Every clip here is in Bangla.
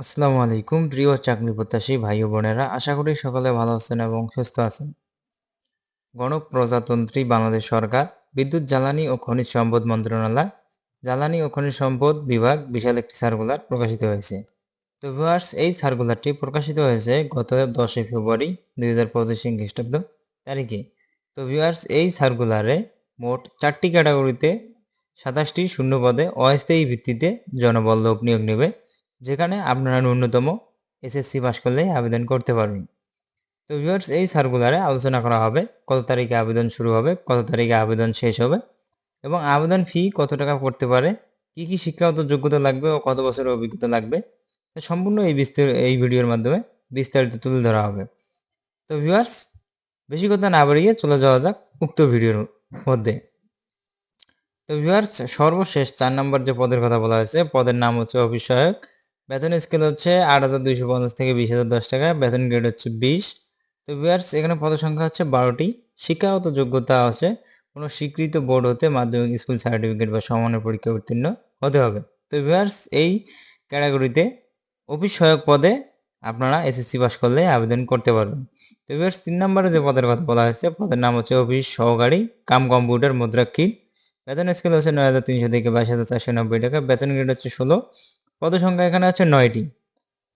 আসসালামু আলাইকুম, প্রিয় চাকরি প্রত্যাশী ভাই বোনেরা। আশা করি সকলে ভালো আছেন এবং সুস্থ আছেন। গণপ্রজাতন্ত্রী বাংলাদেশ সরকার, বিদ্যুৎ, জ্বালানি ও খনিজ সম্পদ মন্ত্রণালয়, জ্বালানি ও খনিজ সম্পদ বিভাগ বিশাল একটি সার্কুলার প্রকাশিত হয়েছে। তো ভিউয়ার্স এই সার্কুলারটি প্রকাশিত হয়েছে গত দশই ফেব্রুয়ারি দুই হাজার পঁচিশ খ্রিস্টাব্দ তারিখে। তো ভিউয়ার্স এই সার্কুলারে মোট চারটি ক্যাটাগরিতে সাতাশটি শূন্য পদে অস্থায়ী ভিত্তিতে জনবল লোক নিয়োগ নেবে। যেখানে আপনারা ন্যূনতম এসএসসি পাস করলেই আবেদন করতে পারবেন। তো ভিউয়ার্স এই সার্কুলারে আলোচনা করা হবে কত তারিখে আবেদন শুরু হবে, কত তারিখে আবেদন শেষ হবে এবং আবেদন ফি কত টাকা করতে পারে, কি কি শিক্ষাগত যোগ্যতা লাগবে ও কত বছরের অভিজ্ঞতা লাগবে সম্পূর্ণ এই বিস্তার, এই ভিডিওর মাধ্যমে বিস্তারিত তুলে ধরা হবে। তো ভিউয়ার্স বেশি কথা না বাড়িয়ে চলে যাওয়া যাক উক্ত ভিডিওর মধ্যে। তো ভিউয়ার্স সর্বশেষ চার নম্বর যে পদের কথা বলা হয়েছে, পদের নাম হচ্ছে সহায়ক বেতন স্কেল হচ্ছে আট হাজার দুইশো পঞ্চাশ থেকে বিশ হাজার দশ টাকা। বেতন গ্রেড হচ্ছে বিশ। তো ভিউয়ার্স এখানে পদ সংখ্যা হচ্ছে বারোটি। শিক্ষাগত যোগ্যতা আছে। কোনো স্বীকৃত বোর্ড হতে মাধ্যমিক স্কুল সার্টিফিকেট বা সমানের পরীক্ষা উত্তীর্ণ হতে হবে। তো ভিউয়ার্স এই ক্যাটাগরিতে অফিস সহায়ক পদে আপনারা এসএসসি পাস করলে আবেদন করতে পারবেন। তো ভিউয়ার্স তিন নম্বরে যে পদের কথা বলা হয়েছে, পদের নাম হচ্ছে অফিস সহকারী, কাম কম্পিউটার মুদ্রাক্ষীর বেতন স্কেল হচ্ছে নয় হাজার তিনশো থেকে বাইশ হাজার চারশো নব্বই টাকা। বেতন গ্রেড হচ্ছে ষোলো। পদ সংখ্যা এখানে আছে নয়টি।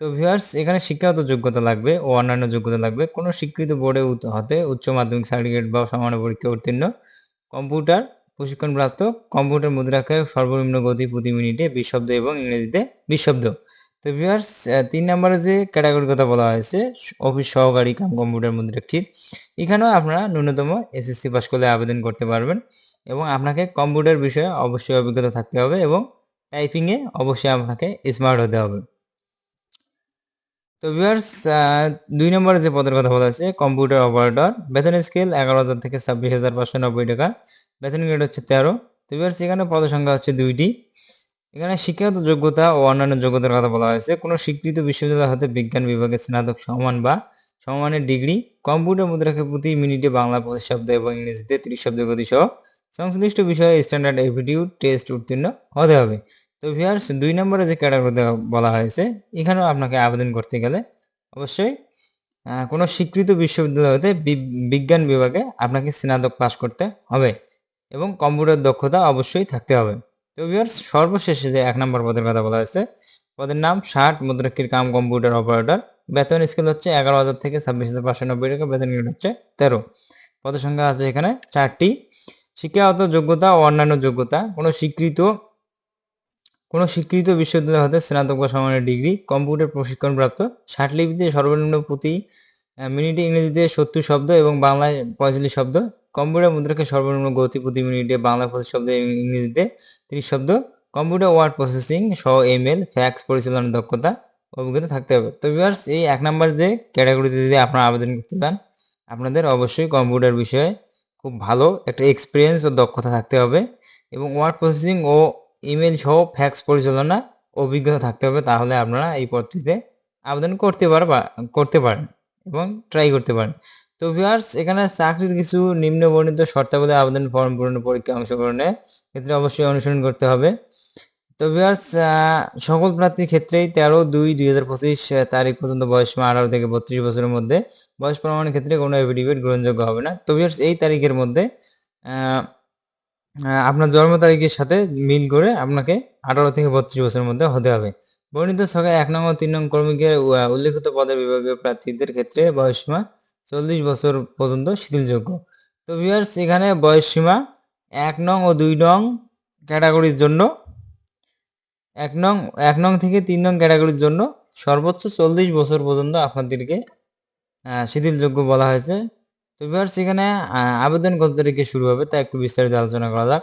তো ভিউয়ার্স এখানে শিক্ষাগত যোগ্যতা লাগবে ও অন্যান্য যোগ্যতা লাগবে। কোনো স্বীকৃত বোর্ডে হতে উচ্চ মাধ্যমিক সার্টিফিকেট বা সমান পরীক্ষা উত্তীর্ণ। কম্পিউটার, প্রশিক্ষণপ্রাপ্ত, কম্পিউটার মুদ্রাকে সর্বনিম্ন গতি প্রতি মিনিটে বিশ শব্দ এবং ইংরেজিতে বিশ শব্দ তো ভিউয়ার্স তিন নম্বরে যে ক্যাটাগরির কথা বলা হয়েছে অফিস সহকারী কাম কম্পিউটার মুদ্রাক্ষিত এখানেও আপনারা ন্যূনতম এসএসসি পাস করলে আবেদন করতে পারবেন এবং আপনাকে কম্পিউটার বিষয়ে অবশ্যই অভিজ্ঞতা থাকতে হবে এবং টাইপিংয়ে অবশ্যই আপনাকে স্মার্ট হতে হবে। তো ভিউয়ার্স দুই নম্বরে যে পদের কথা বলা আছে কম্পিউটার অপারেটর বেতন স্কেল এগারো হাজার থেকে ছাব্বিশ হাজার পাঁচশো নব্বই টাকা, বেতন গ্রেড হচ্ছে তেরো। তো ভিউয়ার্স এখানে পদ সংখ্যা হচ্ছে দুইটি। এখানে শিক্ষাগত যোগ্যতা ও অন্যান্য যোগ্যতার কথা বলা হয়েছে। কোনো স্বীকৃত বিশ্ববিদ্যালয় হতে বিজ্ঞান বিভাগে স্নাতক সমান বা সমমানের ডিগ্রি, কম্পিউটার মুদ্রাকে প্রতি মিনিটে বাংলা পঁচিশ শব্দ এবং ইংরেজিতে ত্রিশ শব্দ গতি সহ সংশ্লিষ্ট বিষয়ে স্ট্যান্ডার্ড এভিটিউড টেস্ট উত্তীর্ণ হতে হবে। তো ভিয়ার্স দুই নম্বরে যে ক্যাটাগরিতে বলা হয়েছে, এখানেও আপনাকে আবেদন করতে গেলে অবশ্যই কোনো স্বীকৃত বিশ্ববিদ্যালয় হতে বিজ্ঞান বিভাগে আপনাকে স্নাতক পাশ করতে হবে এবং কম্পিউটার দক্ষতা অবশ্যই থাকতে হবে। তো ভিয়ার্স সর্বশেষে যে এক নম্বর পদের কথা বলা হয়েছে, পদের নাম ষাট, মুদ্রাক্ষীর কাম, কম্পিউটার অপারেটর, বেতন স্কেল হচ্ছে এগারো হাজার থেকে ছাব্বিশ হাজার পাঁচশো নব্বই টাকা, বেতন হচ্ছে তেরো। পদের সংখ্যা আছে এখানে চারটি। শিক্ষাগত যোগ্যতা ও অন্যান্য যোগ্যতা, কোনো স্বীকৃত কোনো স্বীকৃত বিশ্ববিদ্যালয় হতে স্নাতক বা সমানের ডিগ্রি, কম্পিউটার প্রশিক্ষণপ্রাপ্ত লিপিতে সর্বনিম্ন প্রতি মিনিটে ইংরেজিতে সত্তর শব্দ এবং বাংলায় পঁয়তাল্লিশ শব্দ, কম্পিউটার মুদ্রাকে সর্বনিম্ন গতি প্রতি মিনিটে বাংলা পঁচিশ শব্দ এবং ইংরেজিতে তিরিশ শব্দ, কম্পিউটার ওয়ার্ড প্রসেসিং, সহ এমএল ফ্যাক্স পরিচালনার দক্ষতা, অভিজ্ঞতা থাকতে হবে। তো ভিউয়ার্স, এই এক নাম্বার যে ক্যাটাগরিতে যদি আপনারা আবেদন করতে চান, আপনাদের অবশ্যই কম্পিউটার বিষয়ে খুব ভালো একটা এক্সপিরিয়েন্স ও দক্ষতা থাকতে হবে এবং ওয়ার্ড প্রসেসিং ও ইমেল সহ ফ্যাক্স পরিচালনা অভিজ্ঞতা থাকতে হবে, তাহলে আপনারা এই পদ্ধতিতে আবেদন করতে পার করতে পারেন এবং ট্রাই করতে পারেন। তো ভিউয়ার্স এখানে চাকরির কিছু নিম্ন বর্ণিত শর্তাবলী আবেদন ফর্ম পূরণ পরীক্ষা অংশগ্রহণের ক্ষেত্রে অবশ্যই অনুসরণ করতে হবে। তো ভিউয়ার্স সকল প্রার্থীর ক্ষেত্রেই তেরো দুই দুই হাজার পঁচিশ তারিখ পর্যন্ত বয়স আঠারো থেকে বত্রিশ বছরের মধ্যে। বয়স প্রমাণের ক্ষেত্রে কোনো এফিডেভিট গ্রহণযোগ্য হবে না। তো ভিউয়ার্স এই তারিখের মধ্যে আপনার জন্ম তারিখের সাথে মিল করে আপনাকে আঠারো থেকে বত্রিশ বছরের মধ্যে হতে হবে। বর্ণিত ছকে এক নং ও তিন নং কর্মীকে উল্লেখিত পদের বিভাগীয় প্রার্থীদের ক্ষেত্রে বয়সসীমা চল্লিশ বছর পর্যন্ত শিথিলযোগ্য। তো ভিউয়ার্স এখানে বয়সসীমা এক নং ও দুই নং ক্যাটাগরির জন্য, এক নং এক নং থেকে তিন নং ক্যাটাগরির জন্য সর্বোচ্চ চল্লিশ বছর পর্যন্ত আপনাদেরকে শিথিলযোগ্য বলা হয়েছে। তো ভিউয়ার্স এখানে আবেদন কত তারিখে শুরু হবে, তা একটু বিস্তারিত আলোচনা করা যাক।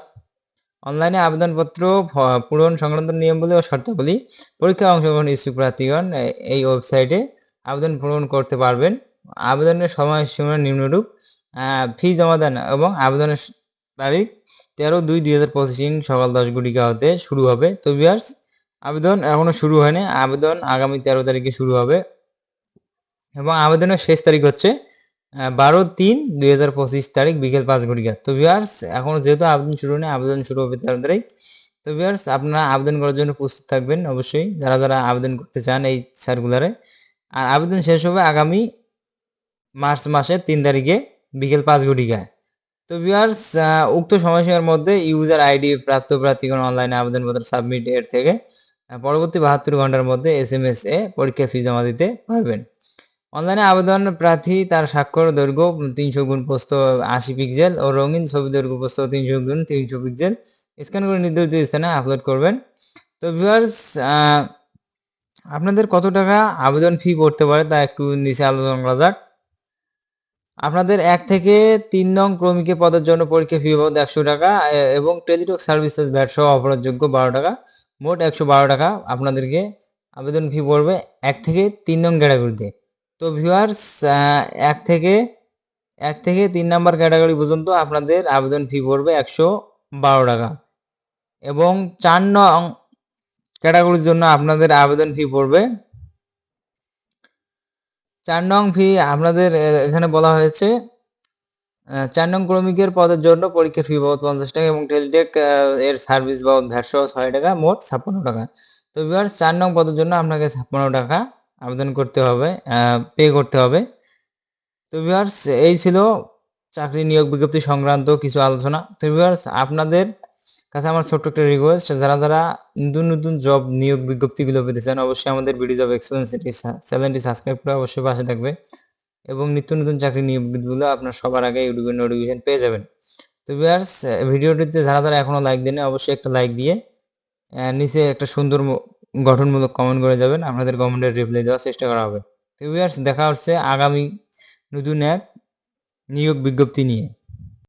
অনলাইনে আবেদনপত্র পূরণ সংক্রান্ত নিয়মগুলি ও শর্তাবলী পরীক্ষা অংশগ্রহণ ইচ্ছুক প্রার্থীগণ এই ওয়েবসাইটে আবেদন পূরণ করতে পারবেন। আবেদনের সময়সীমা নিম্নরূপ ফি জমা দেন এবং আবেদনের তারিখ তেরো দুই দুই হাজার পঁচিশ, সকাল দশ ঘটিকা হতে শুরু হবে। তো ভিউয়ার্স আবেদন এখনও শুরু হয়নি। আবেদন আগামী তেরো তারিখে শুরু হবে এবং আবেদনের শেষ তারিখ হচ্ছে বারো তিন দুই হাজার পঁচিশ তারিখ বিকেল পাঁচ ঘটিকা। তো ভিউয়ার্স এখন যেহেতু আবেদন শুরু নেই আবেদন শুরু হবে তেরো তারিখ। তো ভিউয়ার্স আপনারা আবেদন করার জন্য প্রস্তুত থাকবেন অবশ্যই, যারা যারা আবেদন করতে চান এই সার্কুলারে আর আবেদন শেষ হবে আগামী মার্চ মাসের তিন তারিখে বিকেল পাঁচ ঘটিকায়। তো ভিউয়ার্স উক্ত সময়সীমার মধ্যে ইউজার আইডি প্রাপ্ত প্রার্থীগণ অনলাইনে আবেদনপত্র সাবমিট এর থেকে পরবর্তী বাহাত্তর ঘণ্টার মধ্যে এস এম এস এ পরীক্ষার ফি জমা দিতে পারবেন। অনলাইনে আবেদন প্রার্থী তার স্বাক্ষর, দৈর্ঘ্য, তিনশো গুণ পোস্ত আশি পিক্সেল ও রঙিন ছবি দৈর্ঘ্য পোস্ত তিনশো গুণ তিনশো পিক্সেল স্ক্যান করে নির্ধারিত স্থানে আপলোড করবেন। তো ভিউয়ার্স আপনাদের কত টাকা আবেদন ফি পড়তে পারে তা একটু নিচে আলোচনা করা যাক। আপনাদের এক থেকে তিন নং ক্রমিকে পদের জন্য পরীক্ষা ফি বাবদ একশো টাকা এবং টেলিটক সার্ভিসেস ভ্যাট সহ অপরাধযোগ্য বারো টাকা, মোট একশো বারো টাকা আপনাদেরকে আবেদন ফি পড়বে এক থেকে তিন নং ক্যাটাগরিতে তো ভিউয়ার্স এক থেকে এক থেকে তিন নাম্বার ক্যাটাগরি পর্যন্ত আপনাদের আবেদন ফি পড়বে একশো বারো টাকা। এবং চার নং ক্যাটাগরির জন্য আপনাদের আবেদন ফি পড়বে। চার নং ফি আপনাদের এখানে বলা হয়েছে চার নং ক্রমিকের পদের জন্য পরীক্ষার ফি বাবদ পঞ্চাশ টাকা এবং টেলটেক এর সার্ভিস বাবদ ভ্যাট সহ ছয় টাকা, মোট ছাপ্পান্ন টাকা। তো ভিউয়ার্স চার নং পদের জন্য আপনাকে ছাপ্পান্ন টাকা আবেদন করতে হবে পে করতে হবে। তো ভিউয়ার্স এই ছিল চাকরি নিয়োগ বিজ্ঞপ্তি সংক্রান্ত কিছু আলোচনা। তো ভিউয়ার্স আপনাদের কাছে আমার ছোট্ট একটা রিকোয়েস্ট যারা যারা নতুন নতুন জব নিয়োগ বিজ্ঞপ্তিগুলো পেতে চান অবশ্যই আমাদের বিডি জব এক্সপিরিয়েন্স চ্যানেলটি সাবস্ক্রাইব করে অবশ্যই পাশে থাকবে। এবং নিত্য নতুন চাকরি নিয়োগ বিজ্ঞপ্তিগুলো আপনার সবার আগে ইউটিউবে নোটিফিকেশন পেয়ে যাবেন। তো ভিউয়ার্স ভিডিওটিতে যারা যারা এখনও লাইক দেন অবশ্যই একটা লাইক দিয়ে নিচে একটা সুন্দর গঠনমূলক কমেন্ট করে যাবেন, আপনাদের কমেন্টের রিপ্লাই দেওয়ার চেষ্টা করা হবে। তো ভিউয়ার্স দেখা হচ্ছে আগামী নতুন এক নিয়োগ বিজ্ঞপ্তি নিয়ে।